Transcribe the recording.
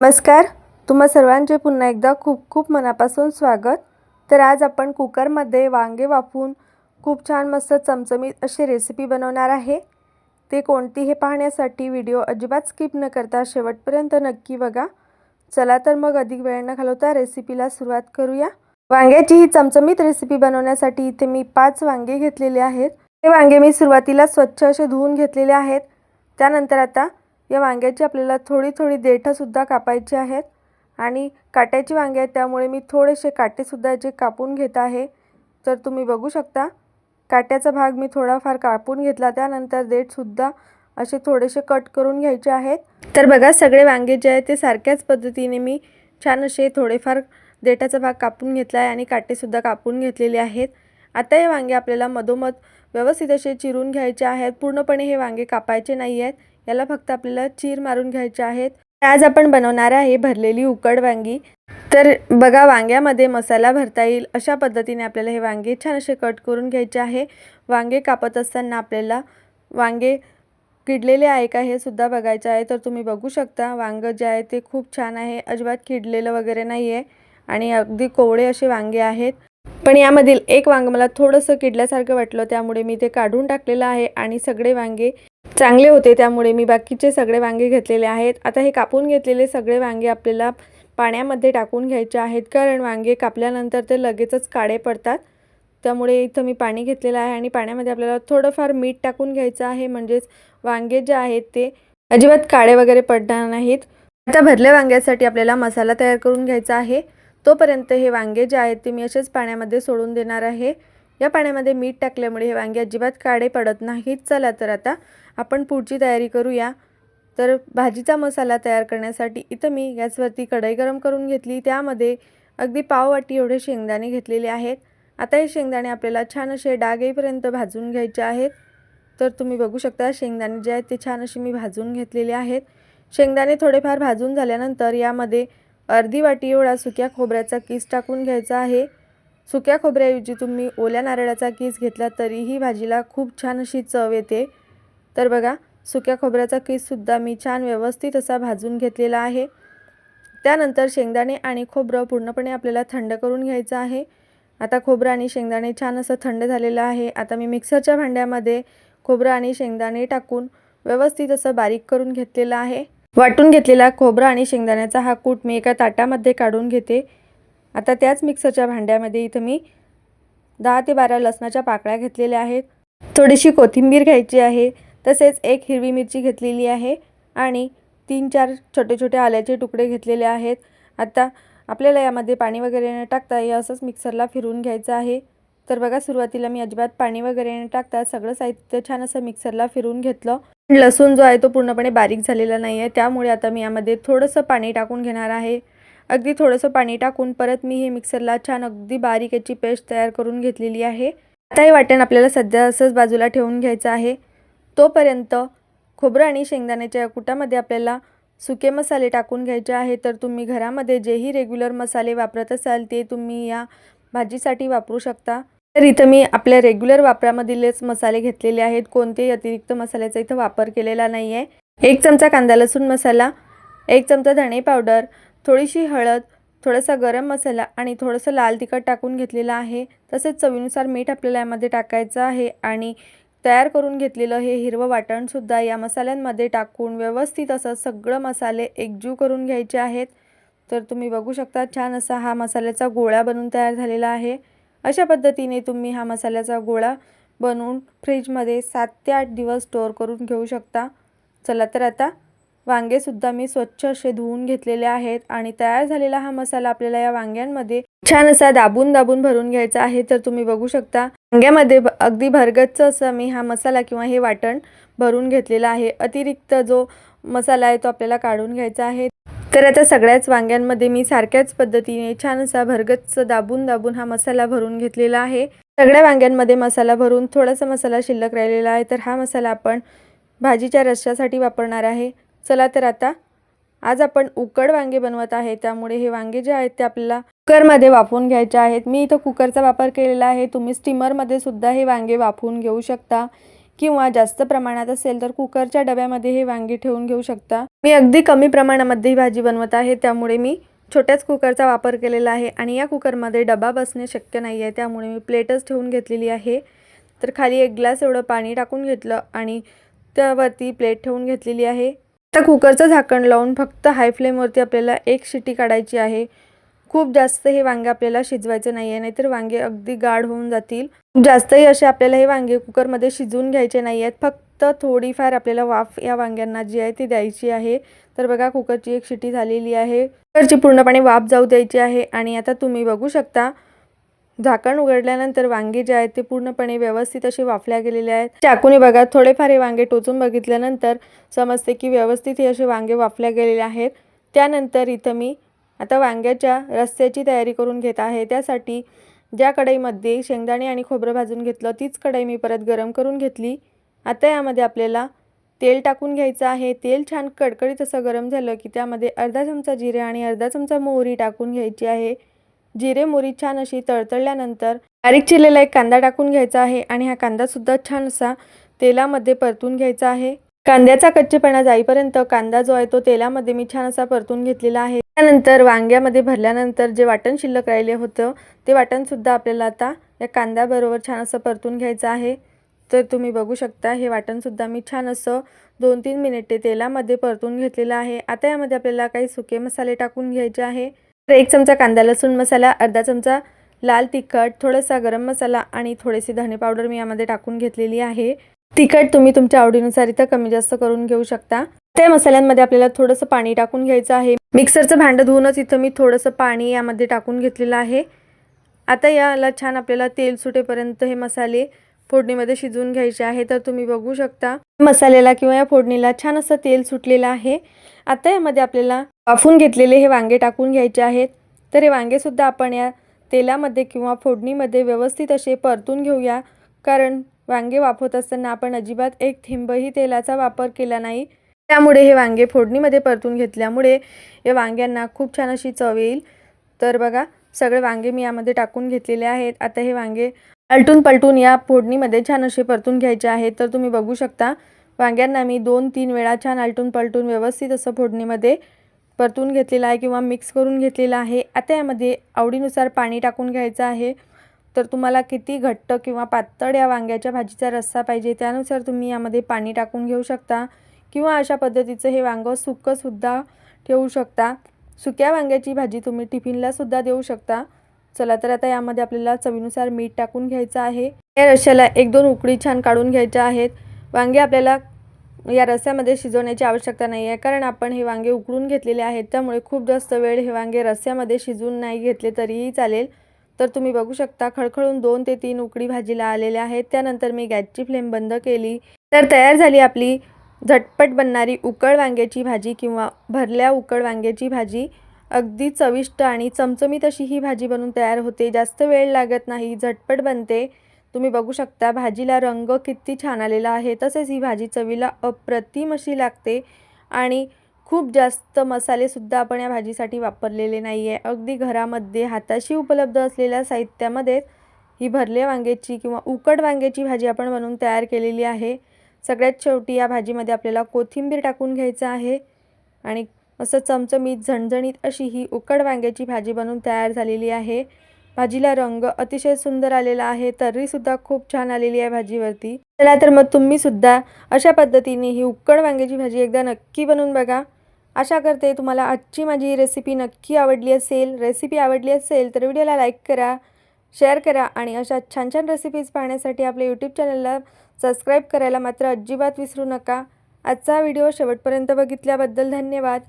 नमस्कार तुम्हा सर्वांचे पुन्हा एकदा खूप खूप मनापासून स्वागत. तर आज आपण कुकरमध्ये वांगे वाफवून खूप छान मस्त चमचमीत अशी रेसिपी बनवणार आहे. ते कोणती हे पाहण्यासाठी व्हिडिओ अजिबात स्किप न करता शेवटपर्यंत नक्की बघा. चला तर मग अधिक वेळ न घालवता रेसिपीला सुरुवात करूया. वांग्याची ही चमचमीत रेसिपी बनवण्यासाठी इथे मी पाच वांगे घेतलेले आहेत. हे वांगे मी सुरुवातीला स्वच्छ असे धुवून घेतलेले आहेत. त्यानंतर आता या वांग्याची आपल्याला थोडी थोडी देठंसुद्धा कापायची आहेत. आणि काट्याची वांगे आहेत त्यामुळे मी थोडेसे काटेसुद्धा याचे कापून घेत आहे तर तुम्ही बघू शकता. काट्याचा भाग मी थोडाफार कापून घेतला त्यानंतर देठसुद्धा असे थोडेसे कट करून घ्यायचे आहेत. तर बघा सगळे वांगे जे आहेत ते सारख्याच पद्धतीने मी छान असे थोडेफार देठाचा भाग कापून घेतला आहे आणि काटेसुद्धा कापून घेतलेले आहेत. आता हे वांगे आपल्याला मधोमध व्यवस्थित असे चिरून घ्यायचे आहेत. पूर्णपणे हे वांगे कापायचे नाही आहेत. याला फक्त आपल्याला चीर मारून घ्यायचे आहेत. आज आपण बनवणार आहे भरलेली उकड वांगी. तर बघा वांग्यामध्ये मसाला भरता येईल अशा पद्धतीने आपल्याला हे वांगे छान असे कट करून घ्यायचे आहे. वांगे कापत असताना आपल्याला वांगे किडलेले आहे का हे सुद्धा बघायचं आहे. तर तुम्ही बघू शकता वांगं जे आहे ते खूप छान आहे. अजिबात किडलेलं वगैरे नाही आहे आणि अगदी कोवळे असे वांगे आहेत. पण यामधील एक वांग मला थोडंसं किडल्यासारखं वाटलं त्यामुळे मी ते काढून टाकलेलं आहे आणि सगळे वांगे चांगले होते त्यामुळे मी बाकीचे सगळे वांगे घेतलेले आहेत. आता हे कापून घेतलेले सगळे वांगे आपल्याला पाण्यामध्ये टाकून घ्यायचे आहेत कारण वांगे कापल्यानंतर ते लगेचच काळे पडतात. त्यामुळे इथं मी पाणी घेतलेलं आहे आणि पाण्यामध्ये आपल्याला थोडंफार मीठ टाकून घ्यायचं आहे म्हणजेच वांगे जे आहेत ते अजिबात काळे वगैरे पडणार नाहीत. आता भरल्या वांग्यासाठी आपल्याला मसाला तयार करून घ्यायचा आहे. तोपर्यंत हे वांगे जे आहेत ते मी असेच पाण्यामध्ये सोडून देणार आहे. या पाण्यामध्ये मीठ टाकल्यामुळे हे वांगे अजिबात काळे पडत नाहीत. चला तर आता आपण पुढची तयारी करूया. तर भाजीचा मसाला तयार करण्यासाठी इथं मी गॅसवरती कढई गरम करून घेतली. त्यामध्ये अगदी पाव वाटी एवढे शेंगदाणे घेतलेले आहेत. आता हे शेंगदाणे आपल्याला छान असे डाग येईपर्यंत भाजून घ्यायचे आहेत. तर तुम्ही बघू शकता शेंगदाणे जे आहेत ते छान असे मी भाजून घेतलेले आहेत. शेंगदाणे थोडेफार भाजून झाल्यानंतर यामध्ये अर्धी वाटी एवढा सुक्या खोबऱ्याचा किस टाकून घ्यायचा आहे. सुक्या खोबऱ्याऐवजी तुम्ही ओल्या नारळाचा किस घेतला तरीही भाजीला खूप छान अशी चव येते. तर बघा सुक्या खोबऱ्याचा किससुद्धा मी छान व्यवस्थित असा भाजून घेतलेला आहे. त्यानंतर शेंगदाणे आणि खोबरं पूर्णपणे आपल्याला थंड करून घ्यायचं आहे. आता खोबरं आणि शेंगदाणे छान असं थंड झालेलं आहे. आता मी मिक्सरच्या भांड्यामध्ये खोबरं आणि शेंगदाणे टाकून व्यवस्थित असं बारीक करून घेतलेलं आहे. वाटून घेतलेला खोबरं आणि शेंगदाण्याचा हा कूट मी एका ताटामध्ये काढून घेते. आता त्याच मिक्सरच्या भांड्यामध्ये इथं मी दहा ते बारा लसणाच्या पाकळ्या घेतलेल्या आहेत. थोडीशी कोथिंबीर घ्यायची आहे. तसेच एक हिरवी मिरची घेतलेली आहे आणि तीन चार छोटे छोटे आल्याचे तुकडे घेतलेले आहेत. आता आपल्याला यामध्ये पाणी वगैरे न टाकता हे असंच मिक्सरला फिरवून घ्यायचं आहे. तर बघा सुरुवातीला मी अजिबात पाणी वगैरे न टाकता सगळं साहित्य छान असं मिक्सरला फिरून घेतलं. लसूण जो आहे तो पूर्णपणे बारीक झालेला नाही आहे. त्यामुळे आता मी यामध्ये थोडंसं पाणी टाकून घेणार आहे. अगदी थोडंसं पाणी टाकून परत मी हे मिक्सरला छान अगदी बारीक याची पेस्ट तयार करून घेतलेली आहे. आता हे वाटण आपल्याला सध्या असंच बाजूला ठेवून घ्यायचं आहे. तोपर्यंत खोबरं आणि शेंगदाण्याच्या या कुटामध्ये आपल्याला सुके मसाले टाकून घ्यायचे आहे तर तुम्ही घरामध्ये जेही रेग्युलर मसाले वापरत असाल ते तुम्ही या भाजीसाठी वापरू शकता. तर इथं मी आपल्या रेग्युलर वापरामधीलच मसाले घेतलेले आहेत. कोणतेही अतिरिक्त मसाल्याचा इथं वापर केलेला नाही आहे एक चमचा कांदा लसूण मसाला एक चमचा धणे पावडर थोडीशी हळद थोडासा गरम मसाला आणि थोडंसं लाल तिखट टाकून घेतलेलं आहे. तसेच चवीनुसार मीठ आपल्याला यामध्ये टाकायचं आहे आणि तयार करून घेतलेलं हे हिरवं वाटणसुद्धा या मसाल्यांमध्ये टाकून व्यवस्थित असं सगळं मसाले एकजीव करून घ्यायचे आहेत. तर तुम्ही बघू शकता छान असा हा मसाल्याचा गोळा बनून तयार झालेला आहे. अशा पद्धतीने तुम्ही हा मसाल्याचा गोळा बनवून फ्रीजमध्ये सात ते आठ दिवस स्टोअर करून घेऊ शकता. चला तर आता वांगेसुद्धा मी स्वच्छ असे धुवून घेतलेले आहेत आणि तयार झालेला हा मसाला आपल्याला या वांग्यांमध्ये छान असा दाबून दाबून भरून घ्यायचा आहे. तर तुम्ही बघू शकता वांग्यामध्ये अगदी भरगच्च असं मी हा मसाला किंवा हे वाटण भरून घेतलेला आहे. अतिरिक्त जो मसाला आहे तो आपल्याला काढून घ्यायचा आहे. तर आता सगळ्याच वांग्यांमध्ये मी सारख्याच पद्धतीने छान असा भरगच्च दाबून दाबून हा मसाला भरून घेतलेला आहे. सगळ्या वांग्यांमध्ये मसाला भरून थोडासा मसाला शिल्लक राहिलेला आहे. तर हा मसाला आपण भाजीच्या रश्श्यासाठी वापरणार आहे. चला तर आता. आज आपण उकड वांगे बनवत आहे त्यामुळे हे वांगे जे आहेत ते आपल्याला कुकरमध्ये वाफवून घ्यायचे आहेत. मी इथं कुकरचा वापर केलेला आहे. तुम्ही स्टीमरमध्ये सुद्धा हे वांगे वाफवून घेऊ शकता किंवा जास्त प्रमाणात असेल तर कुकरच्या डब्यामध्ये हे वांगे ठेवून घेऊ शकता. मी अगदी कमी प्रमाणामध्ये ही भाजी बनवत आहे त्यामुळे मी छोट्याच कुकरचा वापर केलेला आहे आणि या कुकरमध्ये डबा बसणे शक्य नाही आहे त्यामुळे मी प्लेटच ठेवून घेतलेली आहे. तर खाली एक ग्लास एवढं पाणी टाकून घेतलं आणि त्यावरती प्लेट ठेवून घेतलेली आहे. आता कुकरचं झाकण लावून फक्त हाय फ्लेमवरती आपल्याला एक शिटी काढायची आहे. खूप जास्त हे वांगे आपल्याला शिजवायचे नाही आहे नाहीतर वांगे अगदी गाढ होऊन जातील. जास्तही असे आपल्याला हे वांगे कुकरमध्ये शिजवून घ्यायचे नाही आहेत फक्त थोडीफार आपल्याला वाफ या वांग्यांना जी आहे ती द्यायची आहे. तर बघा कुकरची एक शिटी झालेली आहे. कुकरची पूर्णपणे वाफ जाऊ द्यायची आहे. आणि आता तुम्ही बघू शकता झाकण उघडल्यानंतर वांगे जे आहेत ते पूर्णपणे व्यवस्थित असे वाफल्या गेलेले आहेत. चाकूने बघा थोडेफार हे वांगे टोचून बघितल्यानंतर समजते की व्यवस्थित हे असे वांगे वाफल्या गेलेले आहेत. त्यानंतर इथं मी आता वांग्याच्या रस्त्याची तयारी करून घेत आहे. त्यासाठी ज्या कढईमध्ये शेंगदाणे आणि खोबरं भाजून घेतलं तीच कढई मी परत गरम करून घेतली. आता यामध्ये आपल्याला तेल टाकून घ्यायचं आहे. तेल छान कडकडीत असं गरम झालं की त्यामध्ये अर्धा चमचा जिरे आणि अर्धा चमचा मोहरी टाकून घ्यायची आहे. जिरे मोरी छान अशी तळतळल्यानंतर बारीक चिरलेला एक कांदा टाकून घ्यायचा आहे आणि हा कांदासुद्धा छान असा तेलामध्ये परतून घ्यायचा आहे. कांद्याचा कच्चेपणा जाईपर्यंत कांदा जो आहे तो तेलामध्ये मी छान असा परतून घेतलेला आहे. त्यानंतर वांग्यामध्ये भरल्यानंतर जे वाटण शिल्लक राहिले होतं ते वाटणसुद्धा आपल्याला आता या कांद्याबरोबर छान असं परतून घ्यायचं आहे. तर तुम्ही बघू शकता हे वाटणसुद्धा मी छान असं दोन तीन मिनिटे तेलामध्ये परतून घेतलेलं आहे. आता यामध्ये आपल्याला काही सुके मसाले टाकून घ्यायचे आहे. तर एक चमचा कांदा लसूण मसाला अर्धा चमचा लाल तिखट थोडासा गरम मसाला आणि थोडेसे धणे पावडर मी यामध्ये टाकून घेतलेली आहे. तिखट तुम्ही तुमच्या आवडीनुसार इथं कमी जास्त करून घेऊ शकता. त्या मसाल्यांमध्ये आपल्याला थोडंसं पाणी टाकून घ्यायचं आहे. मिक्सरचं भांडं धुवूनच इथं मी थोडंसं पाणी यामध्ये टाकून घेतलेलं आहे. आता याला छान आपल्याला तेल सुटेपर्यंत हे मसाले फोडणीमध्ये शिजवून घ्यायचे आहे तर तुम्ही बघू शकता. मसाल्याला किंवा या फोडणीला छान असं तेल सुटलेलं आहे. आता यामध्ये आपल्याला वाफून घेतलेले हे वांगे टाकून घ्यायचे आहेत. तर हे वांगेसुद्धा आपण या तेलामध्ये किंवा फोडणीमध्ये व्यवस्थित असे परतून घेऊया. कारण वांगे वाफवत असताना आपण अजिबात एक थेंबही तेलाचा वापर केला नाही. त्यामुळे हे वांगे फोडणीमध्ये परतून घेतल्यामुळे या वांग्यांना खूप छान अशी चव येईल. तर बघा सगळे वांगे मी यामध्ये टाकून घेतलेले आहेत. आता हे वांगे आलटून पलटून या फोडणीमध्ये छान असे परतून घ्यायचे आहेत. तर तुम्ही बघू शकता वांग्यांना मी दोन तीन वेळा छान आलटून पलटून व्यवस्थित असं फोडणीमध्ये परतून घेतलेलं आहे किंवा मिक्स करून घेतलेलं आहे. आता यामध्ये आवडीनुसार पाणी टाकून घ्यायचं आहे. तर तुम्हाला किती घट्ट किंवा पातळ या वांग्याच्या भाजीचा रस्सा पाहिजे त्यानुसार तुम्ही यामध्ये पाणी टाकून घेऊ शकता किंवा अशा पद्धतीचं हे वांगं सुकंसुद्धा ठेवू शकता. सुक्या वांग्याची भाजी तुम्ही टिफिनलासुद्धा देऊ शकता. चला तर आता यामध्ये आपल्याला चवीनुसार मीठ टाकून घ्यायचं आहे. या रश्याला एक दोन उकळी छान काढून घ्यायच्या आहेत. वांगे आपल्याला या रस्स्यामध्ये शिजवण्याची आवश्यकता नाही आहे कारण आपण हे वांगे उकळून घेतलेले आहेत. त्यामुळे खूप जास्त वेळ हे वांगे रस्स्यामध्ये शिजून नाही घेतले तरीही चालेल. तर तुम्ही बघू शकता खळखळून दोन ते तीन उकडी भाजीला आलेल्या आहेत. त्यानंतर मी गॅसची फ्लेम बंद केली. तर तयार झाली आपली झटपट बनणारी उकळ वांग्याची भाजी किंवा भरल्या उकळ वांग्याची भाजी. अगदी चविष्ट आणि चमचमीत अशी ही भाजी बनून तयार होते. जास्त वेळ लागत नाही झटपट बनते. तुम्ही बघू शकता भाजीला रंग किती छान आलेला आहे. तसेच ही भाजी चवीला अप्रतिम अशी लागते आणि खूप जास्त मसालेसुद्धा आपण या भाजीसाठी वापरलेले नाही आहे अगदी घरामध्ये हाताशी उपलब्ध असलेल्या साहित्यामध्ये ही भरल्या वांग्याची किंवा उकड वांग्याची भाजी आपण बनवून तयार केलेली आहे. सगळ्यात शेवटी या भाजीमध्ये आपल्याला कोथिंबीर टाकून घ्यायचं आहे आणि असं चमचमीत झणझणीत अशी ही उकड वांग्याची भाजी बनवून तयार झालेली आहे. भाजीला रंग अतिशय सुंदर आलेला आहे तर्रीसुद्धा खूप छान आलेली आहे भाजीवरती. चला तर मग तुम्हीसुद्धा अशा पद्धतीने ही उकड वांग्याची भाजी एकदा नक्की बनवून बघा. आशा करते तुम्हाला आजची माझी रेसिपी नक्की आवडली असेल. रेसिपी आवडली असेल तर व्हिडिओला लाईक करा शेअर करा आणि अशा छान छान रेसिपीज पाहण्यासाठी आपल्या यूट्यूब चॅनलला सबस्क्राईब करायला मात्र अजिबात विसरू नका. आजचा व्हिडिओ शेवटपर्यंत बघितल्याबद्दल धन्यवाद.